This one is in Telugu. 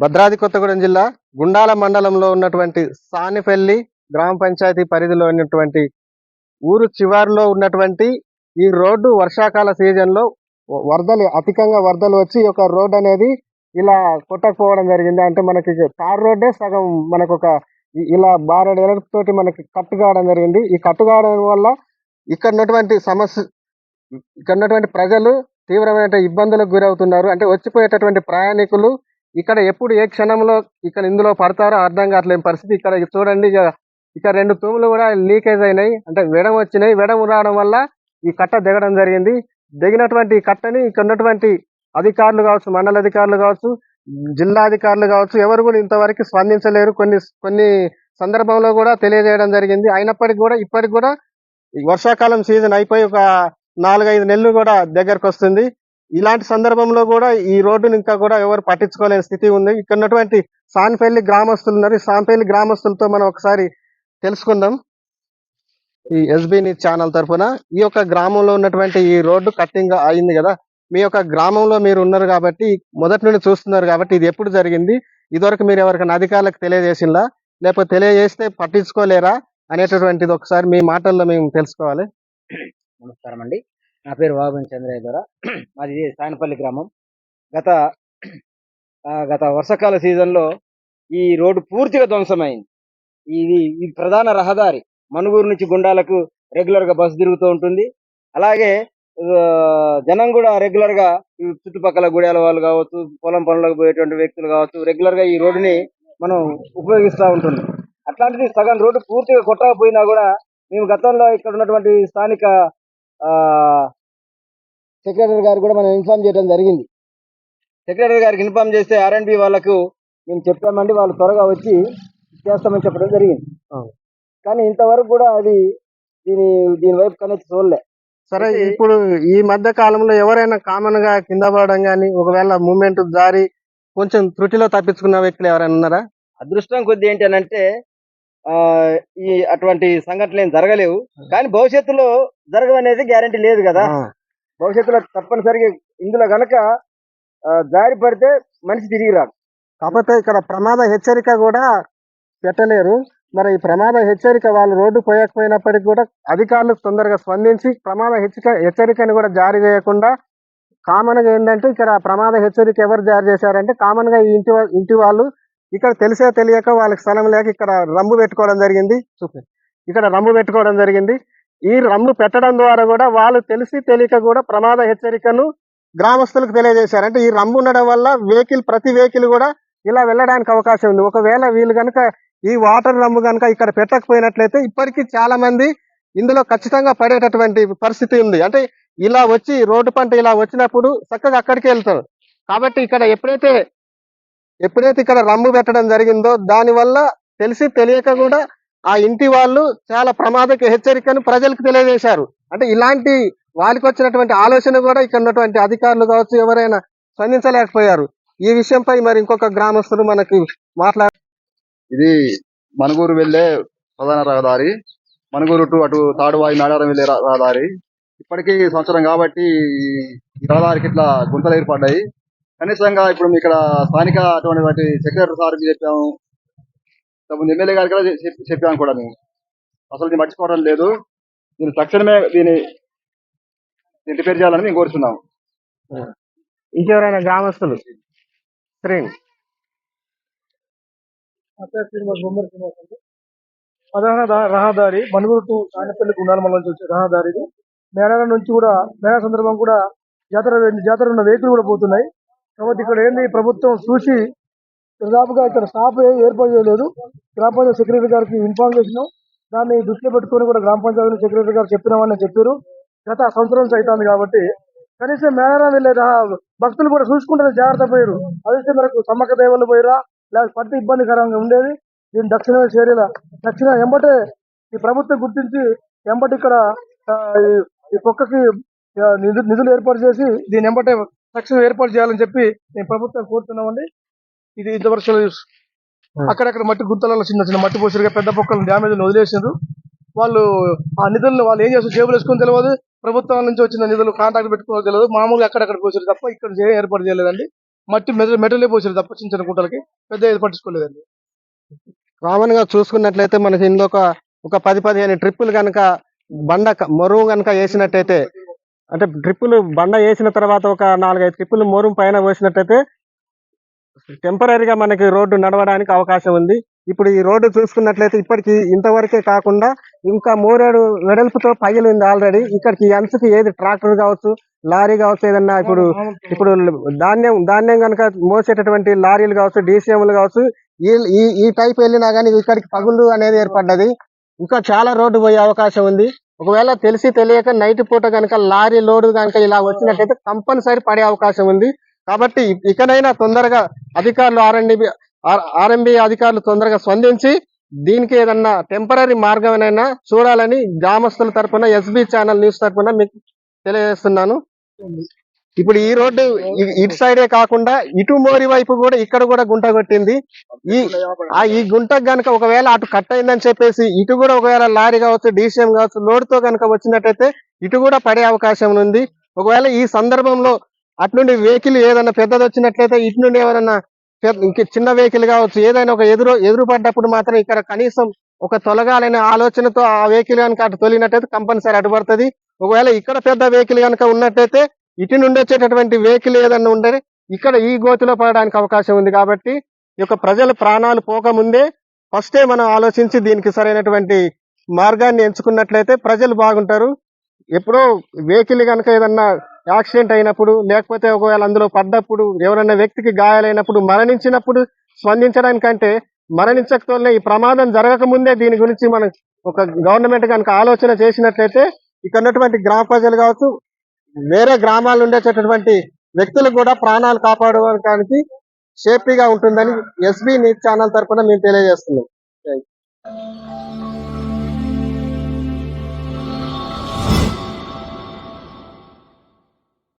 భద్రాద్రి కొత్తగూడెం జిల్లా గుండాల మండలంలో ఉన్నటువంటి సానిపల్లి గ్రామ పంచాయతీ పరిధిలో ఉన్నటువంటి ఊరు చివరిలో ఉన్నటువంటి ఈ రోడ్డు వర్షాకాల సీజన్లో వరదలు అధికంగా వరదలు వచ్చి ఈ యొక్క రోడ్ అనేది ఇలా కొట్టకపోవడం జరిగింది. అంటే మనకి తార్ రోడ్డే సగం మనకు ఒక ఇలా బారెడు ఎలక్ట్తోటి మనకి కట్టు కావడం జరిగింది. ఈ కట్టు కావడం వల్ల ఇక్కడ ఉన్నటువంటి సమస్య ఇక్కడ ఉన్నటువంటి ప్రజలు తీవ్రమైన ఇబ్బందులకు గురవుతున్నారు. అంటే వచ్చిపోయేటటువంటి ప్రయాణికులు ఇక్కడ ఎప్పుడు ఏ క్షణంలో ఇక్కడ ఇందులో పడతారో అర్థం కావట్లేని పరిస్థితి. ఇక్కడ చూడండి ఇక ఇక్కడ రెండు తూములు కూడా లీకేజ్ అయినాయి. అంటే విడం వచ్చినాయి. విడము రావడం వల్ల ఈ కట్ట దిగడం జరిగింది. దిగినటువంటి కట్టని ఇక్కడ ఉన్నటువంటి అధికారులు కావచ్చు మండల అధికారులు కావచ్చు జిల్లా అధికారులు కావచ్చు ఎవరు కూడా ఇంతవరకు స్పందించలేరు. కొన్ని కొన్ని సందర్భంలో కూడా తెలియజేయడం జరిగింది. అయినప్పటికీ కూడా ఇప్పటికి కూడా ఈ వర్షాకాలం సీజన్ అయిపోయి ఒక నాలుగైదు నెలలు కూడా దగ్గరకు వస్తుంది. ఇలాంటి సందర్భంలో కూడా ఈ రోడ్డుని ఇంకా కూడా ఎవరు పట్టించుకోలేని స్థితి ఉంది. ఇక్కడ ఉన్నటువంటి సాన్పల్లి గ్రామస్తులు ఉన్నారు. ఈ సాన్పల్లి గ్రామస్తులతో మనం ఒకసారి తెలుసుకుందాం. ఈ ఎస్బీ న్యూస్ ఛానల్ తరఫున ఈ యొక్క గ్రామంలో ఉన్నటువంటి ఈ రోడ్డు కట్టింగ్ అయింది కదా. మీ యొక్క గ్రామంలో మీరు ఉన్నారు కాబట్టి మొదటి నుండి చూస్తున్నారు కాబట్టి ఇది ఎప్పుడు జరిగింది? ఇదివరకు మీరు ఎవరికైనా అధికారులకు తెలియజేసిందా? లేకపోతే తెలియజేస్తే పట్టించుకోలేరా? అనేటటువంటిది ఒకసారి మీ మాటల్లో మేము తెలుసుకోవాలి. నమస్కారం అండి నా పేరు వాబన్ చంద్రయ్య ద్వారా మాది సాయనపల్లి గ్రామం. గత గత వర్షాకాల సీజన్లో ఈ రోడ్డు పూర్తిగా ధ్వంసమైంది. ఇది ఇది ప్రధాన రహదారి మనుగూరు నుంచి గుండాలకు రెగ్యులర్గా బస్సు తిరుగుతూ ఉంటుంది. అలాగే జనం కూడా రెగ్యులర్గా ఈ చుట్టుపక్కల గుడియాల వాళ్ళు కావచ్చు పొలం పనులకు పోయేటువంటి వ్యక్తులు కావచ్చు రెగ్యులర్గా ఈ రోడ్డుని మనం ఉపయోగిస్తూ ఉంటున్నాం అట్లాంటిది సగం రోడ్డు పూర్తిగా కొట్టకపోయినా కూడా మేము గతంలో ఇక్కడ ఉన్నటువంటి స్థానిక సెక్రటరీ గారు కూడా మనం ఇన్ఫార్మ్ చేయడం జరిగింది. సెక్రటరీ గారికి ఇన్ఫార్మ్ చేస్తే ఆర్ఎండ్బి వాళ్ళకు మేము చెప్పామండి వాళ్ళు త్వరగా వచ్చి చేస్తామని చెప్పడం జరిగింది. కానీ ఇంతవరకు కూడా అది దీని దీని వైపు కనెక్ట్ చూడలే. సరే ఇప్పుడు ఈ మధ్య కాలంలో ఎవరైనా కామన్గా కింద పడడం కానీ ఒకవేళ మూమెంట్ జారి కొంచెం త్రుటిలో తప్పించుకున్న వ్యక్తులు ఎవరైనా ఉన్నారా? అదృష్టం కొద్ది ఏంటి అని అంటే ఈ అటువంటి సంఘటనలు ఏం జరగలేవు. కానీ భవిష్యత్తులో జరగవనేది గ్యారంటీ లేదు కదా. భవిష్యత్తులో తప్పనిసరిగా ఇందులో గనక జారి పడితే మనిషి తిరిగి రాడు. కాకపోతే ఇక్కడ ప్రమాద హెచ్చరిక కూడా పెట్టలేరు. మరి ఈ ప్రమాద హెచ్చరిక వాళ్ళు రోడ్డు పోయకపోయినప్పటికీ కూడా అధికారులు తొందరగా స్పందించి ప్రమాద హెచ్చరిక హెచ్చరికని కూడా జారీ చేయకుండా కామన్గా ఏంటంటే ఇక్కడ ప్రమాద హెచ్చరిక ఎవరు జారీ చేశారంటే కామన్గా ఈ ఇంటి ఇంటి వాళ్ళు ఇక్కడ తెలిసే తెలియక వాళ్ళకి స్థలం లేక ఇక్కడ రమ్ము పెట్టుకోవడం జరిగింది. చూపి ఇక్కడ రమ్ము పెట్టుకోవడం జరిగింది. ఈ రమ్ము పెట్టడం ద్వారా కూడా వాళ్ళు తెలిసి తెలియక కూడా ప్రమాద హెచ్చరికను గ్రామస్తులకు తెలియజేశారు. అంటే ఈ రమ్ము ఉండడం వల్ల వెహికల్ ప్రతి వెహికల్ కూడా ఇలా వెళ్ళడానికి అవకాశం ఉంది. ఒకవేళ వీళ్ళు కనుక ఈ వాటర్ రమ్ము కనుక ఇక్కడ పెట్టకపోయినట్లయితే ఇప్పటికీ చాలా మంది ఇందులో ఖచ్చితంగా పడేటటువంటి పరిస్థితి ఉంది. అంటే ఇలా వచ్చి రోడ్డు పంట ఇలా వచ్చినప్పుడు చక్కగా అక్కడికి వెళ్తారు. కాబట్టి ఇక్కడ ఎప్పుడైతే ఎప్పుడైతే ఇక్కడ రమ్ము పెట్టడం జరిగిందో దాని వల్ల తెలిసి తెలియక కూడా ఆ ఇంటి వాళ్ళు చాలా ప్రమాదక హెచ్చరికను ప్రజలకు తెలియజేశారు. అంటే ఇలాంటి వాళ్ళకి వచ్చినటువంటి ఆలోచన కూడా ఇక్కడ ఉన్నటువంటి అధికారులు కావచ్చు ఎవరైనా స్పందించలేకపోయారు. ఈ విషయంపై మరి ఇంకొక గ్రామస్తులు మనకి మాట్లాడ ఇది మనుగూరు వెళ్ళే ప్రధాన రహదారి. మనుగూరు టు అటు తాడువాయి మేడారం వెళ్ళే రహదారి. ఇప్పటికీ సంవత్సరం కాబట్టి ఈ రహదారికి ఇట్లా గుంతలు ఏర్పడ్డాయి. కనీసంగా ఇప్పుడు ఇక్కడ స్థానిక అటువంటి సెక్రటరీ సార్కి చెప్పాము. ఇంతకుముందు ఎమ్మెల్యే గారికి కూడా చెప్పి- చెప్పాము కూడా మేము అసలు దీన్ని మర్చిపోవడం లేదు. దీన్ని తక్షణమే దీన్ని దీన్ని రిపేర్ చేయాలని మేము కోరుతున్నాము ఇంకెవరైనా గ్రామస్తులు? శ్రేణి ప్రధాన రహదారి మనుగురు టు కానపల్లి గుండాలమల్ల నుంచి వచ్చే రహదారి మేడారం నుంచి కూడా మేడా సందర్భం కూడా జాతర జాతర ఉన్న వెహికల్ కూడా పోతున్నాయి. కాబట్టి ఇక్కడ ఏంది ప్రభుత్వం చూసి దాదాపుగా ఇక్కడ స్టాప్ ఏర్పాటు చేయలేదు. గ్రామ పంచాయతీ సెక్రటరీ గారికి ఇన్ఫార్మ్ చేసినాం. దాన్ని దృష్టిలో పెట్టుకొని కూడా గ్రామ పంచాయతీ సెక్రటరీ గారు చెప్పినామని చెప్పారు. గత సంవత్సరం అవుతుంది కాబట్టి కనీసం మేడారం వెళ్ళే రా- భక్తులు కూడా చూసుకుంటే జాగ్రత్త పోయారు అదే మేరకు సమ్మక్క దేవాలు పోయిరా లేకపోతే పట్టి ఇబ్బందికరంగా ఉండేది. దీని దక్షిణ చర్యల దక్షిణ ఎంబటే ఈ ప్రభుత్వం గుర్తించి ఎంబటి ఇక్కడ ఈ- కుక్కకి నిధులు ఏర్పాటు చేసి దీని ఎంబటే తక్షణం ఏర్పాటు చేయాలని చెప్పి నేను ప్రభుత్వం కోరుతున్నామండి. ఇది ఇంతవరకు అక్కడక్కడ మట్టి గుంతలలో చిన్న చిన్న మట్టి పోసిరుగా పెద్ద పొక్కలు డ్యామేజ్ వదిలేసారు వాళ్ళు ఆ నిధులను వాళ్ళు ఏం చేస్తారు? జేబులు వేసుకొని తెలియదు ప్రభుత్వం నుంచి వచ్చిన నిధులు కాంటాక్ట్ పెట్టుకోవాలి తెలియదు మామూలుగా అక్కడక్కడ పోసారు తప్ప ఇక్కడ ఏం ఏర్పాటు చేయలేదండి. మట్టి మెటల్ మెటలే పోసారు తప్ప చిన్న చిన్న గుంటలకి. పెద్ద ఏది పట్టించుకోలేదండి. కామన్గా చూసుకున్నట్లయితే మనకి ఇందులో ఒక ఒక పది పదిహేను ట్రిప్పులు కనుక బండ మొరువు కనుక వేసినట్టయితే అంటే ట్రిప్పులు బండ వేసిన తర్వాత ఒక నాలుగైదు ట్రిప్పులు మొరువు పైన వేసినట్టయితే టెంపరీగా మనకి రోడ్డు నడవడానికి అవకాశం ఉంది. ఇప్పుడు ఈ రోడ్డు చూసుకున్నట్లయితే ఇప్పటికి ఇంతవరకే కాకుండా ఇంకా మూరేడు వెడల్పుతో పగిలింది ఆల్రెడీ. ఇక్కడికి ఈ అంచుకి ఏది ట్రాక్టర్ కావచ్చు లారీ కావచ్చు ఏదన్నా ఇప్పుడు ఇప్పుడు ధాన్యం ధాన్యం కనుక మోసేటటువంటి లారీలు కావచ్చు డీసీఎంలు కావచ్చు ఈ ఈ ఈ టైప్ వెళ్ళినా కానీ ఇక్కడికి పగులు అనేది ఏర్పడ్డది. ఇంకా చాలా రోడ్డు పోయే అవకాశం ఉంది. ఒకవేళ తెలిసి తెలియక నైట్ పూట కనుక లారీ లోడ్ కనుక ఇలా వచ్చినట్టయితే కంపల్సరీ పడే అవకాశం ఉంది. కాబట్టి ఇకనైనా తొందరగా అధికారులు ఆర్ఎండి ఆర్ఎంబి అధికారులు తొందరగా స్పందించి దీనికి ఏదన్నా టెంపరీ మార్గమైనా చూడాలని గ్రామస్తుల తరపున ఎస్బి ఛానల్ న్యూస్ తరపున మీకు తెలియజేస్తున్నాను. ఇప్పుడు ఈ రోడ్డు ఇటు సైడే కాకుండా ఇటు మోరి వైపు కూడా ఇక్కడ కూడా గుంట కొట్టింది. ఈ ఆ ఈ గుంటకు గనుక ఒకవేళ అటు కట్ అయిందని చెప్పేసి ఇటు కూడా ఒకవేళ లారీ కావచ్చు డీసీఎం కావచ్చు లోడ్తో కనుక వచ్చినట్టయితే ఇటు కూడా పడే అవకాశం ఉంది. ఒకవేళ ఈ సందర్భంలో అటు నుండి వెహికల్ ఏదైనా పెద్దది వచ్చినట్లయితే ఇటు నుండి ఎవరైనా చిన్న వెహికల్ కావచ్చు ఏదైనా ఒక ఎదురు ఎదురు పడ్డప్పుడు మాత్రం ఇక్కడ కనీసం ఒక తొలగాలనే ఆలోచనతో ఆ వెహికల్ కనుక అటు తొలినట్టయితే కంపల్సరీ అటు పడుతుంది. ఒకవేళ ఇక్కడ పెద్ద వెహికల్ కనుక ఉన్నట్టయితే ఇటు నుండి వచ్చేటటువంటి వెహికల్ ఏదైనా ఉంటే ఇక్కడ ఈ గోతిలో పడడానికి అవకాశం ఉంది కాబట్టి ఈ యొక్క ప్రజల ప్రాణాలు పోకముందే ఫస్టే మనం ఆలోచించి దీనికి సరైనటువంటి మార్గాన్ని ఎంచుకున్నట్లయితే ప్రజలు బాగుంటారు. ఎప్పుడో వెహికల్ కనుక ఏదన్నా యాక్సిడెంట్ అయినప్పుడు లేకపోతే ఒకవేళ అందులో పడ్డప్పుడు ఎవరైనా వ్యక్తికి గాయాలైనప్పుడు మరణించినప్పుడు స్పందించడానికంటే మరణించకపోతే ఈ ప్రమాదం జరగక ముందే దీని గురించి మనం ఒక గవర్నమెంట్ కనుక ఆలోచన చేసినట్లయితే ఇక్కడ ఉన్నటువంటి గ్రామ ప్రజలు కావచ్చు వేరే గ్రామాలు ఉండేటటువంటి వ్యక్తులు కూడా ప్రాణాలు కాపాడడానికి సేఫ్టీగా ఉంటుందని ఎస్బీ న్యూస్ ఛానల్ తరఫున మేము తెలియజేస్తున్నాం.